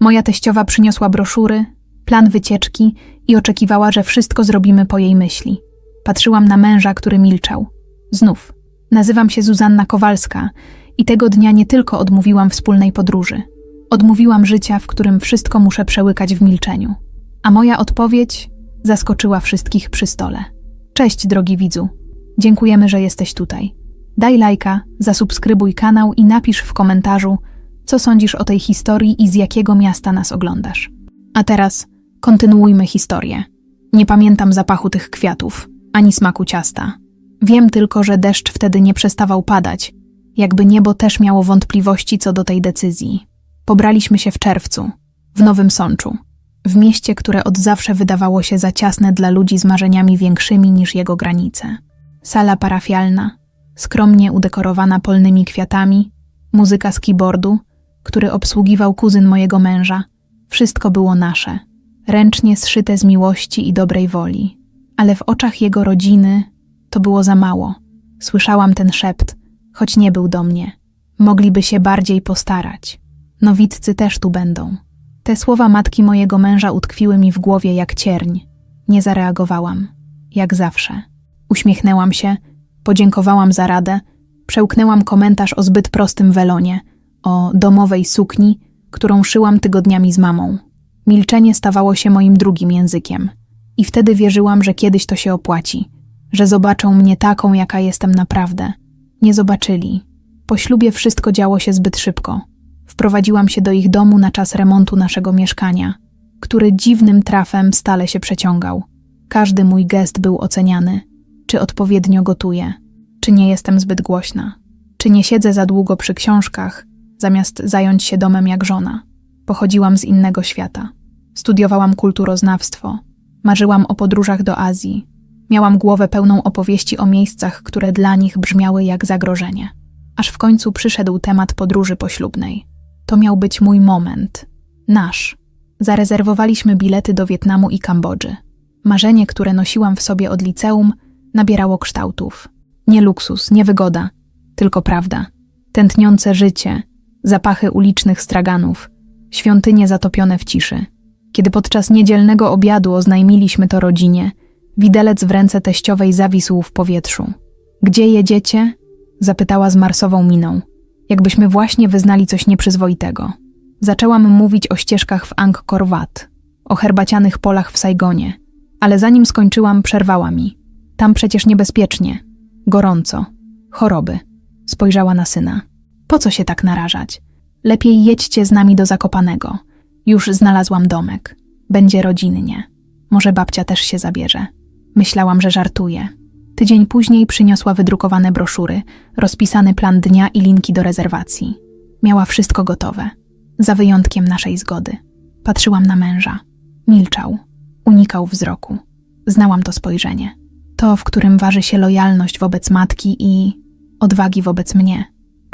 Moja teściowa przyniosła broszury, plan wycieczki i oczekiwała, że wszystko zrobimy po jej myśli. Patrzyłam na męża, który milczał. Znów. Nazywam się Zuzanna Kowalska i tego dnia nie tylko odmówiłam wspólnej podróży. Odmówiłam życia, w którym wszystko muszę przełykać w milczeniu. A moja odpowiedź zaskoczyła wszystkich przy stole. Cześć, drogi widzu. Dziękujemy, że jesteś tutaj. Daj lajka, zasubskrybuj kanał i napisz w komentarzu, co sądzisz o tej historii i z jakiego miasta nas oglądasz. A teraz kontynuujmy historię. Nie pamiętam zapachu tych kwiatów, ani smaku ciasta. Wiem tylko, że deszcz wtedy nie przestawał padać, jakby niebo też miało wątpliwości co do tej decyzji. Pobraliśmy się w czerwcu, w Nowym Sączu, w mieście, które od zawsze wydawało się za ciasne dla ludzi z marzeniami większymi niż jego granice. Sala parafialna, skromnie udekorowana polnymi kwiatami, muzyka z keyboardu, który obsługiwał kuzyn mojego męża. Wszystko było nasze, ręcznie zszyte z miłości i dobrej woli. Ale w oczach jego rodziny to było za mało. Słyszałam ten szept, choć nie był do mnie. Mogliby się bardziej postarać. Nowiccy też tu będą. Te słowa matki mojego męża utkwiły mi w głowie jak cierń. Nie zareagowałam. Jak zawsze. Uśmiechnęłam się, podziękowałam za radę, przełknęłam komentarz o zbyt prostym welonie, o domowej sukni, którą szyłam tygodniami z mamą. Milczenie stawało się moim drugim językiem. I wtedy wierzyłam, że kiedyś to się opłaci, że zobaczą mnie taką, jaka jestem naprawdę. Nie zobaczyli. Po ślubie wszystko działo się zbyt szybko. Wprowadziłam się do ich domu na czas remontu naszego mieszkania, który dziwnym trafem stale się przeciągał. Każdy mój gest był oceniany. Czy odpowiednio gotuję? Czy nie jestem zbyt głośna? Czy nie siedzę za długo przy książkach, zamiast zająć się domem jak żona? Pochodziłam z innego świata. Studiowałam kulturoznawstwo. Marzyłam o podróżach do Azji. Miałam głowę pełną opowieści o miejscach, które dla nich brzmiały jak zagrożenie. Aż w końcu przyszedł temat podróży poślubnej. To miał być mój moment. Nasz. Zarezerwowaliśmy bilety do Wietnamu i Kambodży. Marzenie, które nosiłam w sobie od liceum, nabierało kształtów. Nie luksus, nie wygoda, tylko prawda. Tętniące życie, zapachy ulicznych straganów, świątynie zatopione w ciszy. Kiedy podczas niedzielnego obiadu oznajmiliśmy to rodzinie, widelec w ręce teściowej zawisł w powietrzu. Gdzie jedziecie? Zapytała z marsową miną, jakbyśmy właśnie wyznali coś nieprzyzwoitego. Zaczęłam mówić o ścieżkach w Angkor Wat, o herbacianych polach w Saigonie, ale zanim skończyłam, przerwała mi. Tam przecież niebezpiecznie, gorąco, choroby. Spojrzała na syna. Po co się tak narażać? Lepiej jedźcie z nami do Zakopanego. Już znalazłam domek. Będzie rodzinnie. Może babcia też się zabierze. Myślałam, że żartuje. Tydzień później przyniosła wydrukowane broszury, rozpisany plan dnia i linki do rezerwacji. Miała wszystko gotowe, za wyjątkiem naszej zgody. Patrzyłam na męża. Milczał, unikał wzroku. Znałam to spojrzenie. To, w którym waży się lojalność wobec matki i odwagi wobec mnie.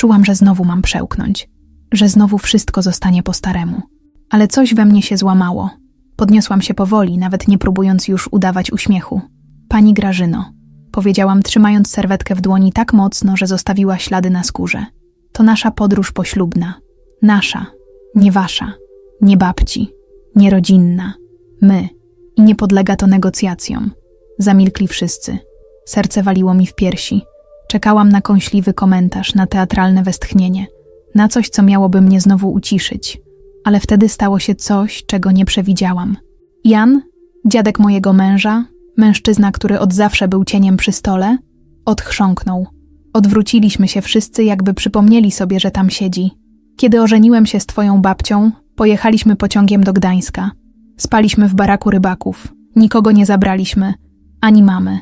Czułam, że znowu mam przełknąć, że znowu wszystko zostanie po staremu. Ale coś we mnie się złamało. Podniosłam się powoli, nawet nie próbując już udawać uśmiechu. Pani Grażyno, powiedziałam, trzymając serwetkę w dłoni tak mocno, że zostawiła ślady na skórze. To nasza podróż poślubna. Nasza, nie wasza, nie babci, nie rodzinna. My. I nie podlega to negocjacjom. Zamilkli wszyscy. Serce waliło mi w piersi. Czekałam na kąśliwy komentarz, na teatralne westchnienie, na coś, co miałoby mnie znowu uciszyć. Ale wtedy stało się coś, czego nie przewidziałam. Jan, dziadek mojego męża, mężczyzna, który od zawsze był cieniem przy stole, odchrząknął. Odwróciliśmy się wszyscy, jakby przypomnieli sobie, że tam siedzi. Kiedy ożeniłem się z twoją babcią, pojechaliśmy pociągiem do Gdańska. Spaliśmy w baraku rybaków. Nikogo nie zabraliśmy, ani mamy.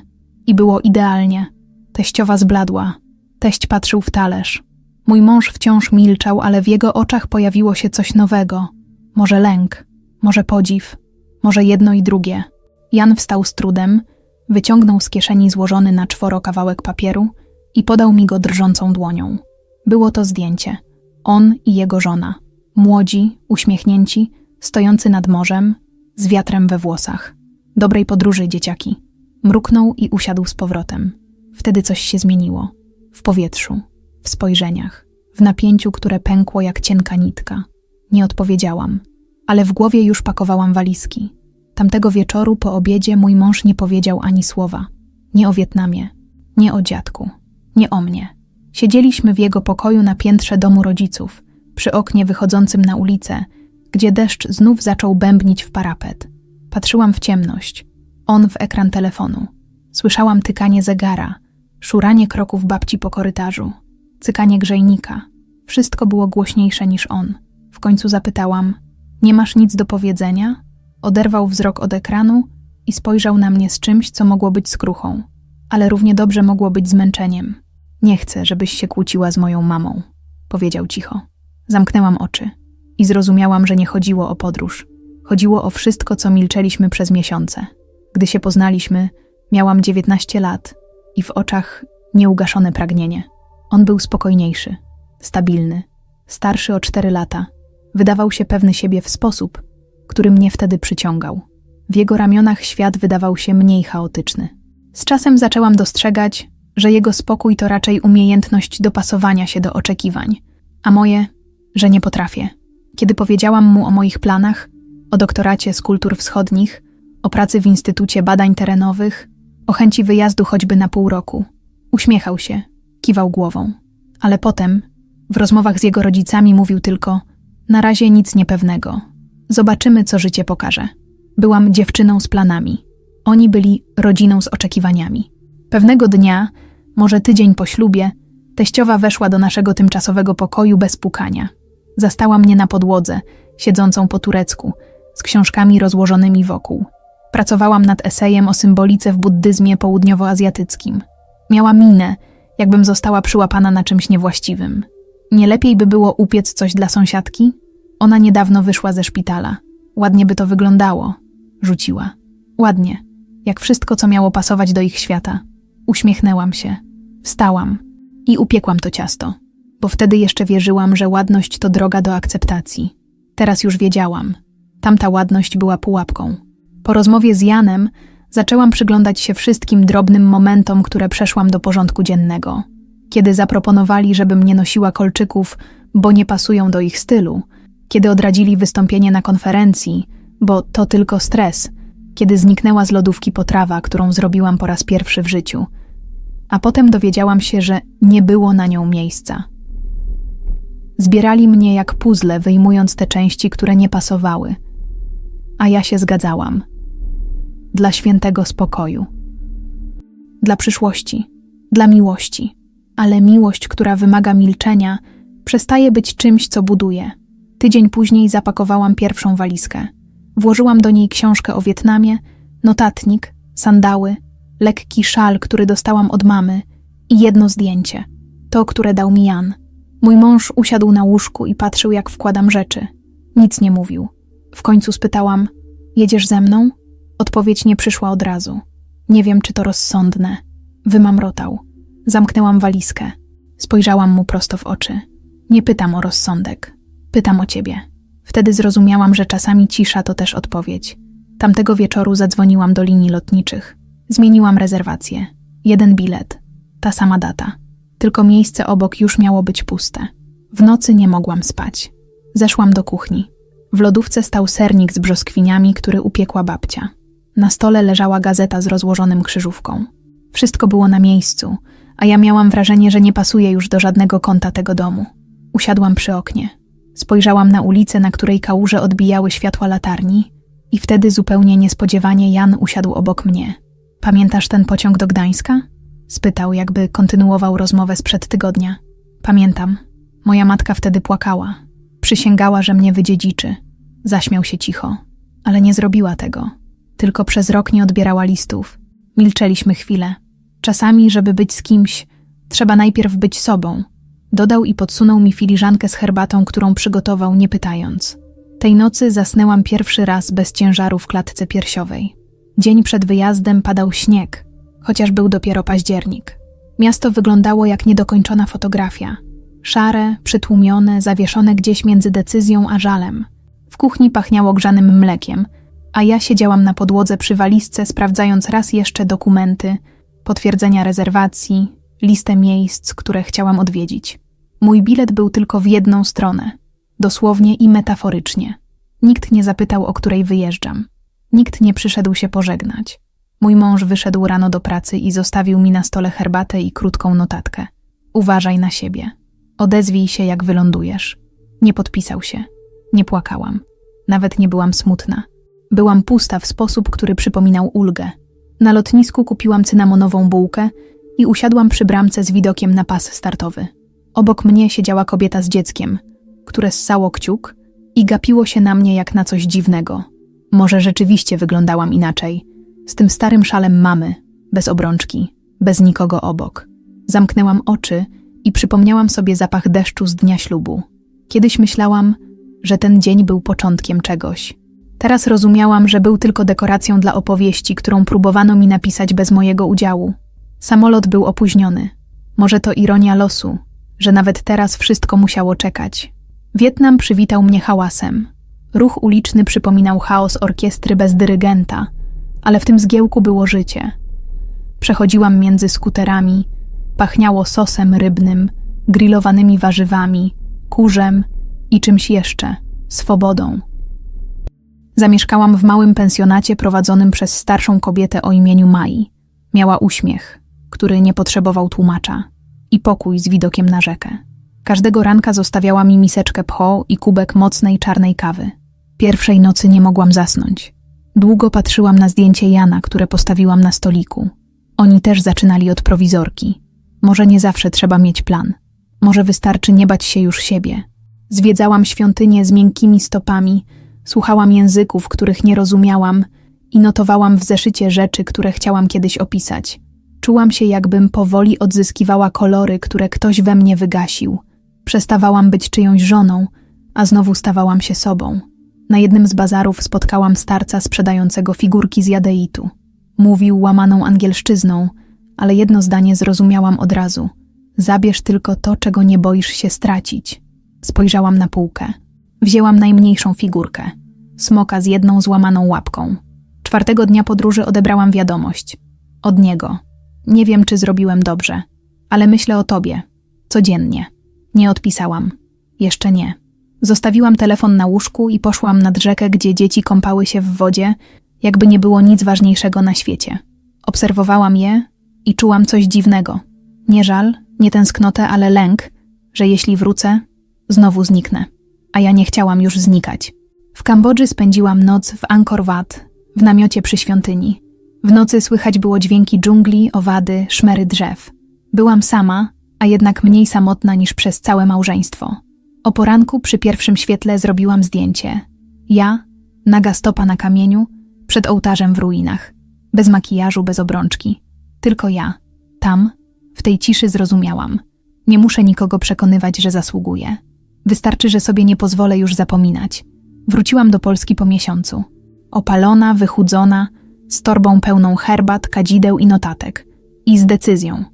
I było idealnie. Teściowa zbladła. Teść patrzył w talerz. Mój mąż wciąż milczał, ale w jego oczach pojawiło się coś nowego. Może lęk, może podziw, może jedno i drugie. Jan wstał z trudem, wyciągnął z kieszeni złożony na czworo kawałek papieru i podał mi go drżącą dłonią. Było to zdjęcie. On i jego żona. Młodzi, uśmiechnięci, stojący nad morzem, z wiatrem we włosach. Dobrej podróży, dzieciaki. Mruknął i usiadł z powrotem. Wtedy coś się zmieniło. W powietrzu, w spojrzeniach, w napięciu, które pękło jak cienka nitka. Nie odpowiedziałam. ale w głowie już pakowałam walizki. Tamtego wieczoru po obiedzie mój mąż nie powiedział ani słowa. Nie o Wietnamie, nie o dziadku, nie o mnie. Siedzieliśmy w jego pokoju na piętrze domu rodziców, przy oknie wychodzącym na ulicę, gdzie deszcz znów zaczął bębnić w parapet. Patrzyłam w ciemność, on w ekran telefonu. Słyszałam tykanie zegara, szuranie kroków babci po korytarzu, cykanie grzejnika. Wszystko było głośniejsze niż on. W końcu zapytałam: Nie masz nic do powiedzenia? Oderwał wzrok od ekranu i spojrzał na mnie z czymś, co mogło być skruchą, ale równie dobrze mogło być zmęczeniem. Nie chcę, żebyś się kłóciła z moją mamą, powiedział cicho. Zamknęłam oczy i zrozumiałam, że nie chodziło o podróż. Chodziło o wszystko, co milczeliśmy przez miesiące. Gdy się poznaliśmy, miałam 19 lat i w oczach nieugaszone pragnienie. On był spokojniejszy, stabilny, starszy o 4 lata. Wydawał się pewny siebie w sposób, który mnie wtedy przyciągał. W jego ramionach świat wydawał się mniej chaotyczny. Z czasem zaczęłam dostrzegać, że jego spokój to raczej umiejętność dopasowania się do oczekiwań, a moje, że nie potrafię. Kiedy powiedziałam mu o moich planach, o doktoracie z kultur wschodnich, o pracy w Instytucie Badań Terenowych, o chęci wyjazdu choćby na pół roku, uśmiechał się, kiwał głową. Ale potem, w rozmowach z jego rodzicami, mówił tylko: Na razie nic niepewnego. Zobaczymy, co życie pokaże. Byłam dziewczyną z planami. Oni byli rodziną z oczekiwaniami. Pewnego dnia, może tydzień po ślubie, teściowa weszła do naszego tymczasowego pokoju bez pukania. Zastała mnie na podłodze, siedzącą po turecku, z książkami rozłożonymi wokół. Pracowałam nad esejem o symbolice w buddyzmie południowoazjatyckim. Miała minę, jakbym została przyłapana na czymś niewłaściwym. Nie lepiej by było upiec coś dla sąsiadki? Ona niedawno wyszła ze szpitala. Ładnie by to wyglądało. Rzuciła. Ładnie. Jak wszystko, co miało pasować do ich świata. Uśmiechnęłam się. Wstałam. I upiekłam to ciasto. Bo wtedy jeszcze wierzyłam, że ładność to droga do akceptacji. Teraz już wiedziałam. Tamta ładność była pułapką. Po rozmowie z Janem zaczęłam przyglądać się wszystkim drobnym momentom, które przeszłam do porządku dziennego. Kiedy zaproponowali, żebym nie nosiła kolczyków, bo nie pasują do ich stylu, kiedy odradzili wystąpienie na konferencji, bo to tylko stres, kiedy zniknęła z lodówki potrawa, którą zrobiłam po raz pierwszy w życiu, a potem dowiedziałam się, że nie było na nią miejsca. Zbierali mnie jak puzzle, wyjmując te części, które nie pasowały, a ja się zgadzałam. Dla świętego spokoju, dla przyszłości, dla miłości, ale miłość, która wymaga milczenia, przestaje być czymś, co buduje. Tydzień później zapakowałam pierwszą walizkę. Włożyłam do niej książkę o Wietnamie, notatnik, sandały, lekki szal, który dostałam od mamy i jedno zdjęcie, to, które dał mi Jan. Mój mąż usiadł na łóżku i patrzył, jak wkładam rzeczy. Nic nie mówił. W końcu spytałam: Jedziesz ze mną? Odpowiedź nie przyszła od razu. Nie wiem, czy to rozsądne. Wymamrotał. Zamknęłam walizkę. Spojrzałam mu prosto w oczy. Nie pytam o rozsądek. Pytam o ciebie. Wtedy zrozumiałam, że czasami cisza to też odpowiedź. Tamtego wieczoru zadzwoniłam do linii lotniczych. Zmieniłam rezerwację. Jeden bilet. Ta sama data. Tylko miejsce obok już miało być puste. W nocy nie mogłam spać. Zeszłam do kuchni. W lodówce stał sernik z brzoskwiniami, który upiekła babcia. Na stole leżała gazeta z rozłożonym krzyżówką. Wszystko było na miejscu, a ja miałam wrażenie, że nie pasuje już do żadnego kąta tego domu. Usiadłam przy oknie. Spojrzałam na ulicę, na której kałuże odbijały światła latarni, i wtedy zupełnie niespodziewanie Jan usiadł obok mnie. Pamiętasz ten pociąg do Gdańska? spytał, jakby kontynuował rozmowę sprzed tygodnia. Pamiętam. Moja matka wtedy płakała. Przysięgała, że mnie wydziedziczy. Zaśmiał się cicho, ale nie zrobiła tego. Tylko przez rok nie odbierała listów. Milczeliśmy chwilę. Czasami, żeby być z kimś, trzeba najpierw być sobą. Dodał i podsunął mi filiżankę z herbatą, którą przygotował, nie pytając. Tej nocy zasnęłam pierwszy raz bez ciężaru w klatce piersiowej. Dzień przed wyjazdem padał śnieg, chociaż był dopiero październik. Miasto wyglądało jak niedokończona fotografia. Szare, przytłumione, zawieszone gdzieś między decyzją a żalem. W kuchni pachniało grzanym mlekiem, a ja siedziałam na podłodze przy walizce, sprawdzając raz jeszcze dokumenty, potwierdzenia rezerwacji, listę miejsc, które chciałam odwiedzić. Mój bilet był tylko w jedną stronę, dosłownie i metaforycznie. Nikt nie zapytał, o której wyjeżdżam. Nikt nie przyszedł się pożegnać. Mój mąż wyszedł rano do pracy i zostawił mi na stole herbatę i krótką notatkę. Uważaj na siebie. Odezwij się, jak wylądujesz. Nie podpisał się. Nie płakałam. Nawet nie byłam smutna. Byłam pusta w sposób, który przypominał ulgę. Na lotnisku kupiłam cynamonową bułkę i usiadłam przy bramce z widokiem na pas startowy. Obok mnie siedziała kobieta z dzieckiem, które ssało kciuk i gapiło się na mnie jak na coś dziwnego. Może rzeczywiście wyglądałam inaczej, z tym starym szalem mamy, bez obrączki, bez nikogo obok. Zamknęłam oczy i przypomniałam sobie zapach deszczu z dnia ślubu. Kiedyś myślałam, że ten dzień był początkiem czegoś. Teraz rozumiałam, że był tylko dekoracją dla opowieści, którą próbowano mi napisać bez mojego udziału. Samolot był opóźniony. Może to ironia losu, że nawet teraz wszystko musiało czekać. Wietnam przywitał mnie hałasem. Ruch uliczny przypominał chaos orkiestry bez dyrygenta, ale w tym zgiełku było życie. Przechodziłam między skuterami, pachniało sosem rybnym, grillowanymi warzywami, kurzem i czymś jeszcze swobodą. Zamieszkałam w małym pensjonacie prowadzonym przez starszą kobietę o imieniu Mai. Miała uśmiech, który nie potrzebował tłumacza, i pokój z widokiem na rzekę. Każdego ranka zostawiała mi miseczkę pcho i kubek mocnej czarnej kawy. Pierwszej nocy nie mogłam zasnąć. Długo patrzyłam na zdjęcie Jana, które postawiłam na stoliku. Oni też zaczynali od prowizorki. Może nie zawsze trzeba mieć plan. Może wystarczy nie bać się już siebie. Zwiedzałam świątynię z miękkimi stopami, słuchałam języków, których nie rozumiałam i notowałam w zeszycie rzeczy, które chciałam kiedyś opisać. Czułam się, jakbym powoli odzyskiwała kolory, które ktoś we mnie wygasił. Przestawałam być czyjąś żoną, a znowu stawałam się sobą. Na jednym z bazarów spotkałam starca sprzedającego figurki z jadeitu. Mówił łamaną angielszczyzną, ale jedno zdanie zrozumiałam od razu. Zabierz tylko to, czego nie boisz się stracić. Spojrzałam na półkę. Wzięłam najmniejszą figurkę. Smoka z jedną złamaną łapką. Czwartego dnia podróży odebrałam wiadomość. Od niego. Nie wiem, czy zrobiłem dobrze, ale myślę o tobie. Codziennie. Nie odpisałam. Jeszcze nie. Zostawiłam telefon na łóżku i poszłam nad rzekę, gdzie dzieci kąpały się w wodzie, jakby nie było nic ważniejszego na świecie. Obserwowałam je i czułam coś dziwnego. Nie żal, nie tęsknotę, ale lęk, że jeśli wrócę, znowu zniknę. A ja nie chciałam już znikać. W Kambodży spędziłam noc w Angkor Wat, w namiocie przy świątyni. W nocy słychać było dźwięki dżungli, owady, szmery drzew. Byłam sama, a jednak mniej samotna niż przez całe małżeństwo. O poranku przy pierwszym świetle zrobiłam zdjęcie. Ja, naga stopa na kamieniu, przed ołtarzem w ruinach. Bez makijażu, bez obrączki. Tylko ja. Tam, w tej ciszy zrozumiałam. Nie muszę nikogo przekonywać, że zasługuję. Wystarczy, że sobie nie pozwolę już zapominać. Wróciłam do Polski po miesiącu. Opalona, wychudzona, z torbą pełną herbat, kadzideł i notatek. I z decyzją.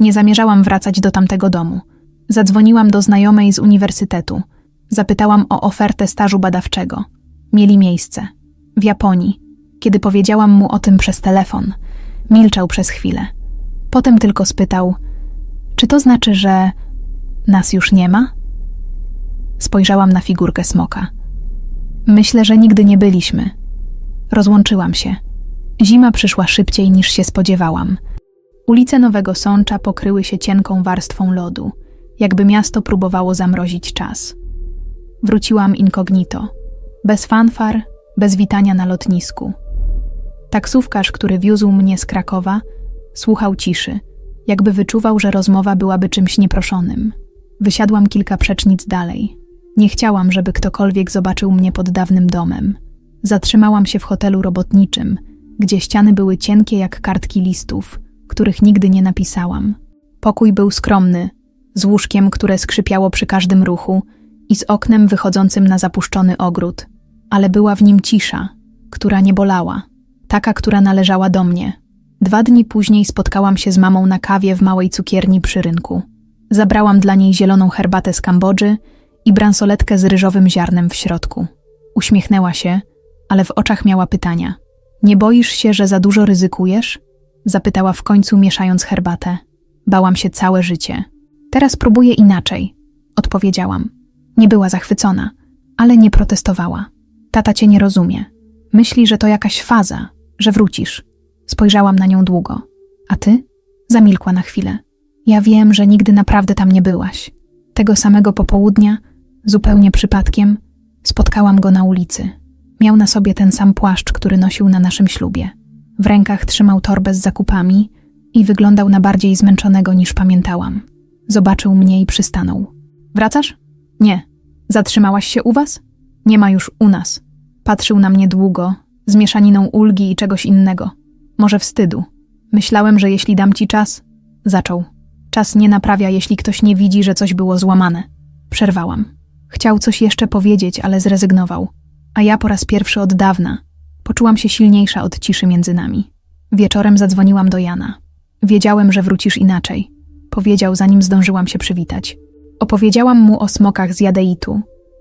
Nie zamierzałam wracać do tamtego domu. Zadzwoniłam do znajomej z uniwersytetu. Zapytałam o ofertę stażu badawczego. Mieli miejsce. W Japonii. Kiedy powiedziałam mu o tym przez telefon, milczał przez chwilę. Potem tylko spytał: Czy to znaczy, że nas już nie ma? Spojrzałam na figurkę smoka. Myślę, że nigdy nie byliśmy. Rozłączyłam się. Zima przyszła szybciej niż się spodziewałam. Ulice Nowego Sącza pokryły się cienką warstwą lodu, jakby miasto próbowało zamrozić czas. Wróciłam incognito, bez fanfar, bez witania na lotnisku. Taksówkarz, który wiózł mnie z Krakowa, słuchał ciszy, jakby wyczuwał, że rozmowa byłaby czymś nieproszonym. Wysiadłam kilka przecznic dalej. Nie chciałam, żeby ktokolwiek zobaczył mnie pod dawnym domem. Zatrzymałam się w hotelu robotniczym, gdzie ściany były cienkie jak kartki listów, których nigdy nie napisałam. Pokój był skromny, z łóżkiem, które skrzypiało przy każdym ruchu i z oknem wychodzącym na zapuszczony ogród, ale była w nim cisza, która nie bolała, taka, która należała do mnie. Dwa dni później spotkałam się z mamą na kawie w małej cukierni przy rynku. Zabrałam dla niej zieloną herbatę z Kambodży i bransoletkę z ryżowym ziarnem w środku. Uśmiechnęła się, ale w oczach miała pytania. Nie boisz się, że za dużo ryzykujesz? Zapytała w końcu, mieszając herbatę. Bałam się całe życie. Teraz próbuję inaczej, odpowiedziałam. Nie była zachwycona, ale nie protestowała. Tata cię nie rozumie. Myśli, że to jakaś faza, że wrócisz. Spojrzałam na nią długo. A ty? Zamilkła na chwilę. Ja wiem, że nigdy naprawdę tam nie byłaś. Tego samego popołudnia, zupełnie przypadkiem, spotkałam go na ulicy. Miał na sobie ten sam płaszcz, który nosił na naszym ślubie. W rękach trzymał torbę z zakupami i wyglądał na bardziej zmęczonego niż pamiętałam. Zobaczył mnie i przystanął. Wracasz? Nie. Zatrzymałaś się u was? Nie ma już u nas. Patrzył na mnie długo, z mieszaniną ulgi i czegoś innego. Może wstydu. Myślałem, że jeśli dam ci czas. Zaczął. Czas nie naprawia, jeśli ktoś nie widzi, że coś było złamane. Przerwałam. Chciał coś jeszcze powiedzieć, ale zrezygnował. A ja po raz pierwszy od dawna poczułam się silniejsza od ciszy między nami. Wieczorem zadzwoniłam do Jana. Wiedziałem, że wrócisz inaczej. Powiedział, zanim zdążyłam się przywitać. Opowiedziałam mu o smokach z Jadeitu,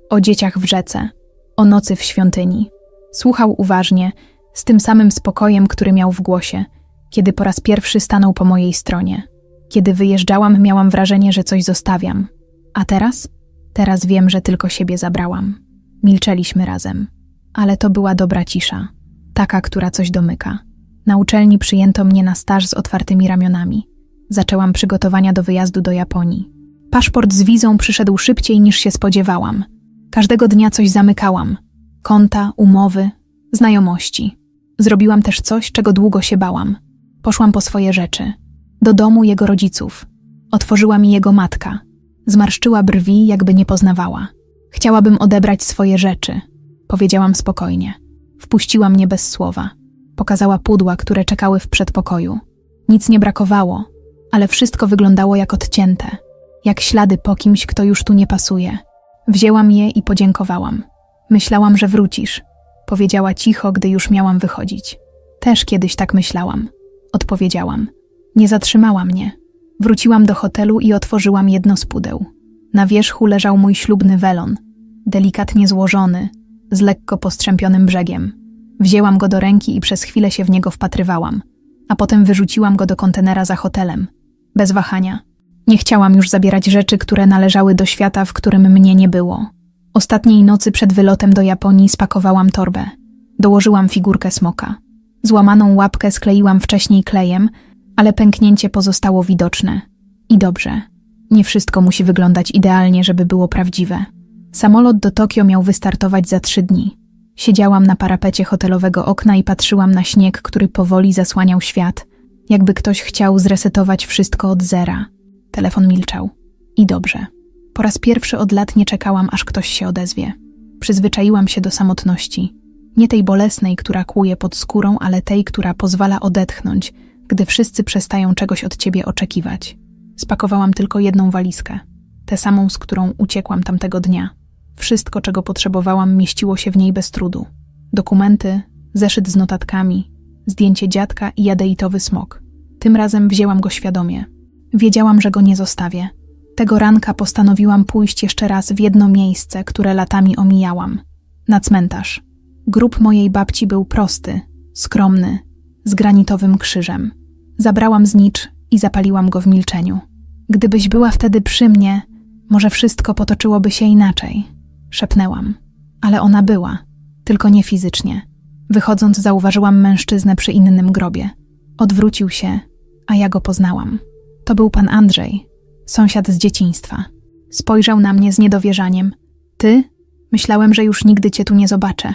o dzieciach w rzece, o nocy w świątyni. Słuchał uważnie, z tym samym spokojem, który miał w głosie, kiedy po raz pierwszy stanął po mojej stronie. Kiedy wyjeżdżałam, miałam wrażenie, że coś zostawiam. A teraz? Teraz wiem, że tylko siebie zabrałam. Milczeliśmy razem. Ale to była dobra cisza. Taka, która coś domyka. Na uczelni przyjęto mnie na staż z otwartymi ramionami. Zaczęłam przygotowania do wyjazdu do Japonii. Paszport z wizą przyszedł szybciej niż się spodziewałam. Każdego dnia coś zamykałam. Konta, umowy, znajomości. Zrobiłam też coś, czego długo się bałam. Poszłam po swoje rzeczy. Do domu jego rodziców. Otworzyła mi jego matka. Zmarszczyła brwi, jakby nie poznawała. Chciałabym odebrać swoje rzeczy. Powiedziałam spokojnie. Wpuściła mnie bez słowa. Pokazała pudła, które czekały w przedpokoju. Nic nie brakowało, ale wszystko wyglądało jak odcięte, jak ślady po kimś, kto już tu nie pasuje. Wzięłam je i podziękowałam. Myślałam, że wrócisz, powiedziała cicho, gdy już miałam wychodzić. Też kiedyś tak myślałam, odpowiedziałam. Nie zatrzymała mnie. Wróciłam do hotelu i otworzyłam jedno z pudeł. Na wierzchu leżał mój ślubny welon, delikatnie złożony, z lekko postrzępionym brzegiem. Wzięłam go do ręki i przez chwilę się w niego wpatrywałam, a potem wyrzuciłam go do kontenera za hotelem. Bez wahania. Nie chciałam już zabierać rzeczy, które należały do świata, w którym mnie nie było. Ostatniej nocy przed wylotem do Japonii spakowałam torbę. Dołożyłam figurkę smoka. Złamaną łapkę skleiłam wcześniej klejem, ale pęknięcie pozostało widoczne. I dobrze. Nie wszystko musi wyglądać idealnie, żeby było prawdziwe. Samolot do Tokio miał wystartować za trzy dni. Siedziałam na parapecie hotelowego okna i patrzyłam na śnieg, który powoli zasłaniał świat, jakby ktoś chciał zresetować wszystko od zera. Telefon milczał. I dobrze. Po raz pierwszy od lat nie czekałam, aż ktoś się odezwie. Przyzwyczaiłam się do samotności. Nie tej bolesnej, która kłuje pod skórą, ale tej, która pozwala odetchnąć, gdy wszyscy przestają czegoś od ciebie oczekiwać. Spakowałam tylko jedną walizkę, tę samą, z którą uciekłam tamtego dnia. Wszystko, czego potrzebowałam, mieściło się w niej bez trudu. Dokumenty, zeszyt z notatkami, zdjęcie dziadka i jadeitowy smok. Tym razem wzięłam go świadomie. Wiedziałam, że go nie zostawię. Tego ranka postanowiłam pójść jeszcze raz w jedno miejsce, które latami omijałam. Na cmentarz. Grób mojej babci był prosty, skromny, z granitowym krzyżem. Zabrałam znicz i zapaliłam go w milczeniu. Gdybyś była wtedy przy mnie, może wszystko potoczyłoby się inaczej, szepnęłam. Ale ona była, tylko nie fizycznie. Wychodząc, zauważyłam mężczyznę przy innym grobie. Odwrócił się, a ja go poznałam. To był pan Andrzej, sąsiad z dzieciństwa. Spojrzał na mnie z niedowierzaniem. Ty? Myślałem, że już nigdy cię tu nie zobaczę.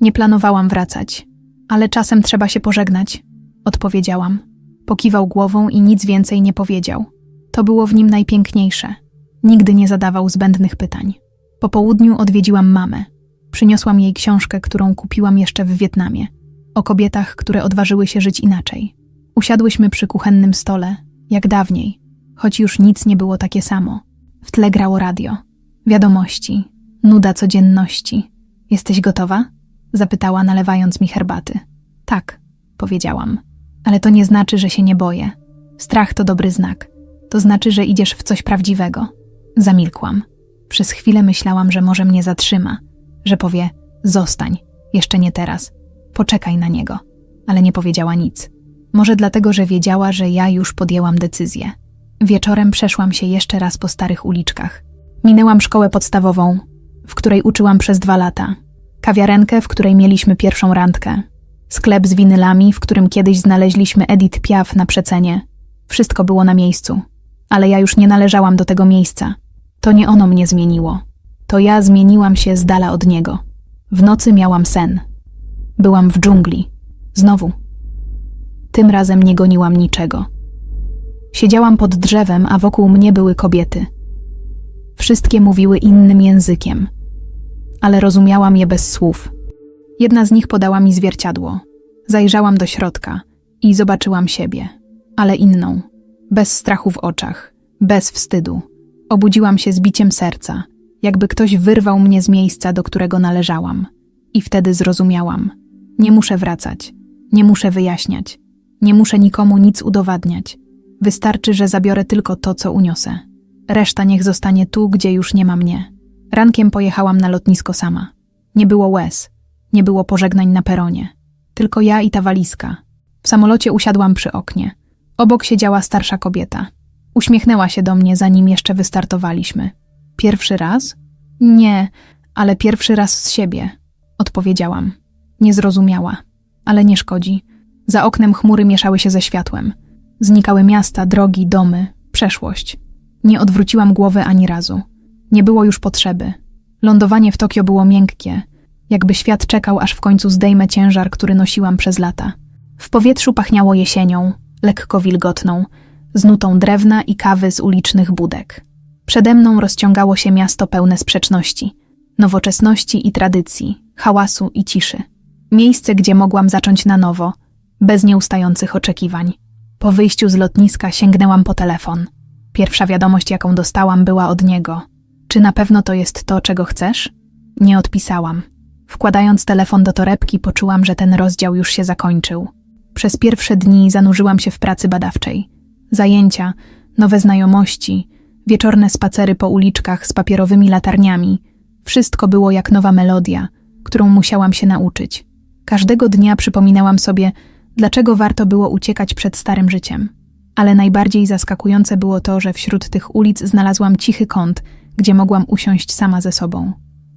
Nie planowałam wracać, ale czasem trzeba się pożegnać, odpowiedziałam. Pokiwał głową i nic więcej nie powiedział. To było w nim najpiękniejsze. Nigdy nie zadawał zbędnych pytań. Po południu odwiedziłam mamę. Przyniosłam jej książkę, którą kupiłam jeszcze w Wietnamie, o kobietach, które odważyły się żyć inaczej. Usiadłyśmy przy kuchennym stole, jak dawniej, choć już nic nie było takie samo. W tle grało radio. Wiadomości, nuda codzienności. Jesteś gotowa? Zapytała, nalewając mi herbaty. Tak, powiedziałam. Ale to nie znaczy, że się nie boję. Strach to dobry znak. To znaczy, że idziesz w coś prawdziwego. Zamilkłam. Przez chwilę myślałam, że może mnie zatrzyma, że powie: Zostań, jeszcze nie teraz, poczekaj na niego. Ale nie powiedziała nic. Może dlatego, że wiedziała, że ja już podjęłam decyzję. Wieczorem przeszłam się jeszcze raz po starych uliczkach. Minęłam szkołę podstawową, w której uczyłam przez dwa lata. kawiarenkę, w której mieliśmy pierwszą randkę, sklep z winylami, w którym kiedyś znaleźliśmy Edith Piaf na przecenie. Wszystko było na miejscu, ale ja już nie należałam do tego miejsca. To nie ono mnie zmieniło. To ja zmieniłam się z dala od niego. W nocy miałam sen. Byłam w dżungli. Znowu. Tym razem nie goniłam niczego. Siedziałam pod drzewem, a wokół mnie były kobiety. Wszystkie mówiły innym językiem, ale rozumiałam je bez słów. Jedna z nich podała mi zwierciadło. Zajrzałam do środka i zobaczyłam siebie, ale inną, bez strachu w oczach, bez wstydu. Obudziłam się z biciem serca, jakby ktoś wyrwał mnie z miejsca, do którego należałam. I wtedy zrozumiałam: nie muszę wracać, nie muszę wyjaśniać, nie muszę nikomu nic udowadniać. Wystarczy, że zabiorę tylko to, co uniosę. Reszta niech zostanie tu, gdzie już nie ma mnie. Rankiem pojechałam na lotnisko sama. Nie było łez, nie było pożegnań na peronie. Tylko ja i ta walizka. W samolocie usiadłam przy oknie. Obok siedziała starsza kobieta. Uśmiechnęła się do mnie, zanim jeszcze wystartowaliśmy. Pierwszy raz? Nie, ale pierwszy raz z siebie, odpowiedziałam. Nie zrozumiała, ale nie szkodzi. Za oknem chmury mieszały się ze światłem. Znikały miasta, drogi, domy, przeszłość. Nie odwróciłam głowy ani razu. Nie było już potrzeby. Lądowanie w Tokio było miękkie, jakby świat czekał, aż w końcu zdejmę ciężar, który nosiłam przez lata. W powietrzu pachniało jesienią, lekko wilgotną, z nutą drewna i kawy z ulicznych budek. Przede mną rozciągało się miasto pełne sprzeczności, nowoczesności i tradycji, hałasu i ciszy. Miejsce, gdzie mogłam zacząć na nowo, bez nieustających oczekiwań. Po wyjściu z lotniska sięgnęłam po telefon. Pierwsza wiadomość, jaką dostałam, była od niego. Czy na pewno to jest to, czego chcesz? Nie odpisałam. Wkładając telefon do torebki, poczułam, że ten rozdział już się zakończył. Przez pierwsze dni zanurzyłam się w pracy badawczej. Zajęcia, nowe znajomości, wieczorne spacery po uliczkach z papierowymi latarniami. Wszystko było jak nowa melodia, którą musiałam się nauczyć. Każdego dnia przypominałam sobie, dlaczego warto było uciekać przed starym życiem. Ale najbardziej zaskakujące było to, że wśród tych ulic znalazłam cichy kąt, gdzie mogłam usiąść sama ze sobą.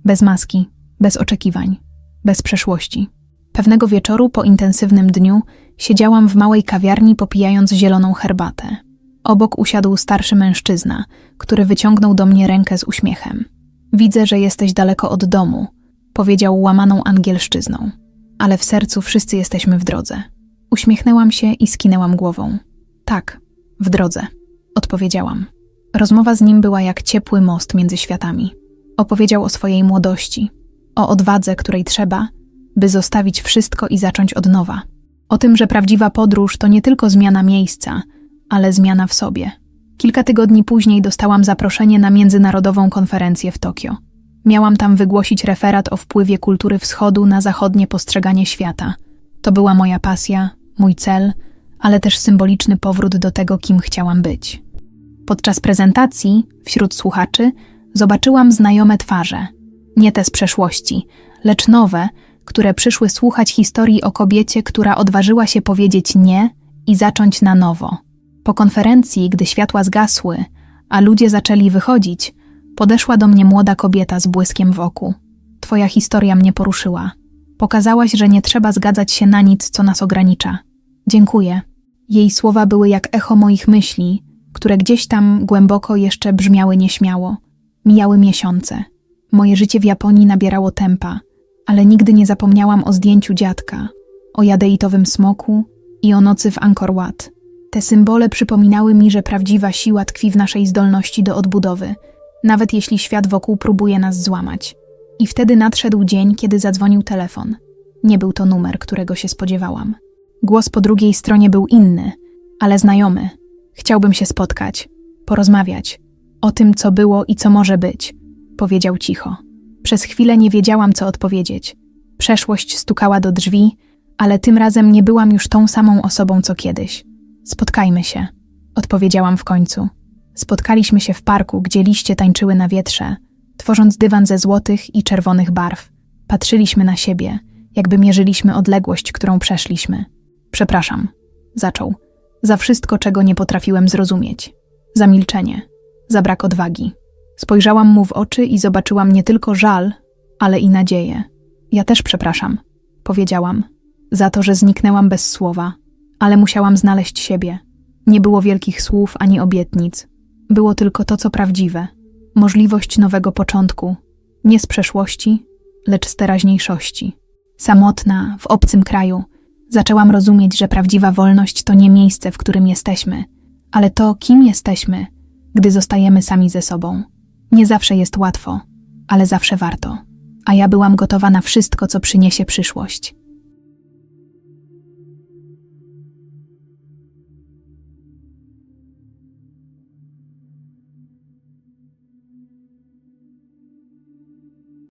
Bez maski, bez oczekiwań, bez przeszłości. Pewnego wieczoru po intensywnym dniu siedziałam w małej kawiarni popijając zieloną herbatę. Obok usiadł starszy mężczyzna, który wyciągnął do mnie rękę z uśmiechem. Widzę, że jesteś daleko od domu, powiedział łamaną angielszczyzną, ale w sercu wszyscy jesteśmy w drodze. Uśmiechnęłam się i skinęłam głową. Tak, w drodze, odpowiedziałam. Rozmowa z nim była jak ciepły most między światami. Opowiedział o swojej młodości, o odwadze, której trzeba, by zostawić wszystko i zacząć od nowa. O tym, że prawdziwa podróż to nie tylko zmiana miejsca, ale zmiana w sobie. Kilka tygodni później dostałam zaproszenie na międzynarodową konferencję w Tokio. Miałam tam wygłosić referat o wpływie kultury wschodu na zachodnie postrzeganie świata. To była moja pasja, mój cel, ale też symboliczny powrót do tego, kim chciałam być. Podczas prezentacji, wśród słuchaczy, zobaczyłam znajome twarze. Nie te z przeszłości, lecz nowe, które przyszły słuchać historii o kobiecie, która odważyła się powiedzieć nie i zacząć na nowo. Po konferencji, gdy światła zgasły, a ludzie zaczęli wychodzić, podeszła do mnie młoda kobieta z błyskiem w oku. Twoja historia mnie poruszyła. Pokazałaś, że nie trzeba zgadzać się na nic, co nas ogranicza. Dziękuję. Jej słowa były jak echo moich myśli, które gdzieś tam głęboko jeszcze brzmiały nieśmiało. Mijały miesiące. Moje życie w Japonii nabierało tempa, ale nigdy nie zapomniałam o zdjęciu dziadka, o jadeitowym smoku i o nocy w Angkor Wat. Te symbole przypominały mi, że prawdziwa siła tkwi w naszej zdolności do odbudowy, nawet jeśli świat wokół próbuje nas złamać. I wtedy nadszedł dzień, kiedy zadzwonił telefon. Nie był to numer, którego się spodziewałam. Głos po drugiej stronie był inny, ale znajomy. Chciałbym się spotkać, porozmawiać o tym, co było i co może być, powiedział cicho. Przez chwilę nie wiedziałam, co odpowiedzieć. Przeszłość stukała do drzwi, ale tym razem nie byłam już tą samą osobą, co kiedyś. Spotkajmy się, odpowiedziałam w końcu. Spotkaliśmy się w parku, gdzie liście tańczyły na wietrze, tworząc dywan ze złotych i czerwonych barw. Patrzyliśmy na siebie, jakby mierzyliśmy odległość, którą przeszliśmy. Przepraszam, zaczął. Za wszystko, czego nie potrafiłem zrozumieć. Za milczenie, za brak odwagi. Spojrzałam mu w oczy i zobaczyłam nie tylko żal, ale i nadzieję. Ja też przepraszam, powiedziałam, za to, że zniknęłam bez słowa, ale musiałam znaleźć siebie. Nie było wielkich słów ani obietnic. Było tylko to, co prawdziwe możliwość nowego początku, nie z przeszłości, lecz z teraźniejszości. Samotna, w obcym kraju, zaczęłam rozumieć, że prawdziwa wolność to nie miejsce, w którym jesteśmy, ale to, kim jesteśmy, gdy zostajemy sami ze sobą. Nie zawsze jest łatwo, ale zawsze warto. A ja byłam gotowa na wszystko, co przyniesie przyszłość.